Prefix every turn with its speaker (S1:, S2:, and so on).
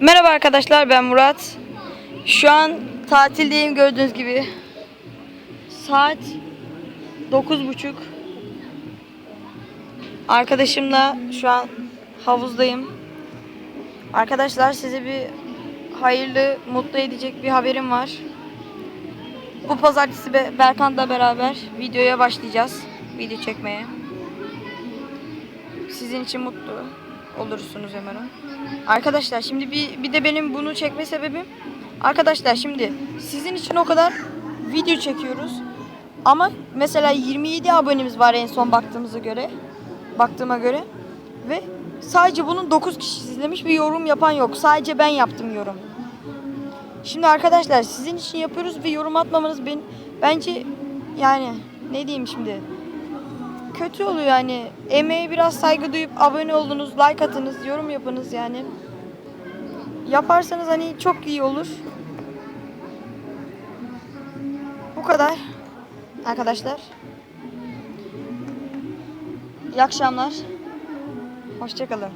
S1: Merhaba arkadaşlar ben Murat. Şu an tatildeyim gördüğünüz gibi. Saat 9.30. Arkadaşımla şu an havuzdayım. Arkadaşlar size bir hayırlı, mutlu edecek bir haberim var. Bu pazartesi Be- Berkant'la beraber videoya başlayacağız. Video çekmeye. Sizin için mutlu olursunuz umarım. Arkadaşlar şimdi bir, bir de benim bunu çekme sebebim arkadaşlar şimdi sizin için o kadar video çekiyoruz ama mesela 27 abonemiz var en son baktığımıza göre baktığıma göre ve sadece bunun 9 kişi izlemiş bir yorum yapan yok. Sadece ben yaptım yorum. Şimdi arkadaşlar sizin için yapıyoruz ve yorum atmamanız ben bence yani ne diyeyim şimdi kötü oluyor yani. Emeğe biraz saygı duyup abone olunuz, like atınız, yorum yapınız yani. Yaparsanız hani çok iyi olur. Bu kadar arkadaşlar. İyi akşamlar. Hoşçakalın.